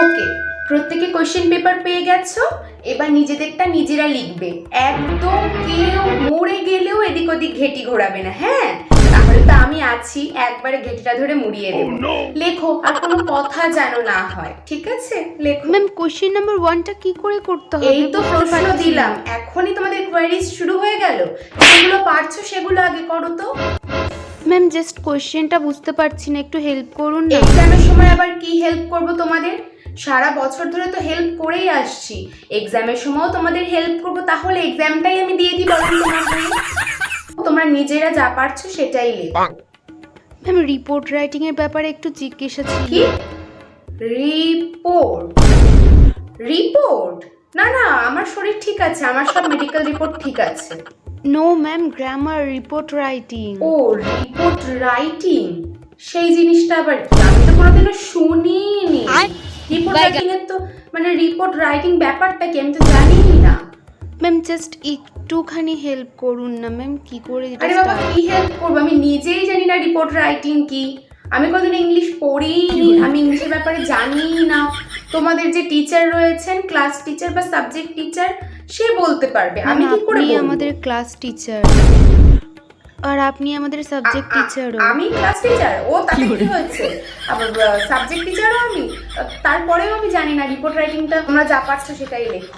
ওকে প্রত্যেকে question paper পেয়ে গেছো? এবার নিজেদেরটা নিজেরা লিখবে। একদম কেউ মরে গেলেও এদিক ওদিক ঘেটি ঘোরাবে না হ্যাঁ? তাহলে তো আমি আছি একবারে ঘেটিটা ধরে মুড়িয়ে দেবো লেখো আর কোনো কথা যেন না হয় ঠিক আছে? লেখো। ম্যাম কোশ্চেন নাম্বার ওয়ানটা কি করে করতে হবে? এই তো প্রশ্ন দিলাম এখনই তোমাদের কোয়ারিজ শুরু হয়ে গেল। যেগুলো পারছ সেগুলো আগে করো তো। ম্যাম জাস্ট কোশ্চেনটা বুঝতে পারছি না একটু হেল্প করুন না। এক্সামের সময় আবার কি হেল্প করব তোমাদের? সারা বছর ধরে তো হেল্প করেই আসছি। এক্সামের সময়ও তোমাদের হেল্প করব তাহলে এক্সামটাই আমি দিয়ে দিই তোমাদের তোমরা নিজেরা যা পারছ সেটাই লেখো। ম্যাম রিপোর্ট রাইটিং এর ব্যাপারে একটু জিজ্ঞাসা ছিল। কি? রিপোর্ট রিপোর্ট না না আমার শরীর ঠিক আছে আমার সব মেডিকেল রিপোর্ট ঠিক আছে। No ma'am grammar report writing ও রিপোর্ট রাইটিং সেই জিনিসটা আবার কি আমি তো কোনোদিনও শুনিনি। রিপোর্ট রাইটিং এর তো মানে রিপোর্ট রাইটিং ব্যাপারটা কি আমি তো জানিই না। ম্যাম জাস্ট একটুখানি হেল্প করুন না ম্যাম কি করে এটা আরে বাবা start- কি হেল্প করব? আমি নিজেই জানি না রিপোর্ট রাইটিং কি। আমি কোনোদিন ইংলিশ পড়িনি আমি ইংলিশের ব্যাপারে জানি না। তোমাদের যে টিচার রয়েছেন ক্লাস টিচার বা সাবজেক্ট টিচার সে বলতে পারবে। আমি কি করে আমাদের ক্লাস টিচার আর আপনি আমাদের সাবজেক্ট টিচার আমি ক্লাস টিচার ও তাতে কি হয়েছে? আবার সাবজেক্ট টিচারও আমি? তারপরেও আমি জানি না রিপোর্ট রাইটিংটা তোমরা যা পারছ সেটাই লেখো।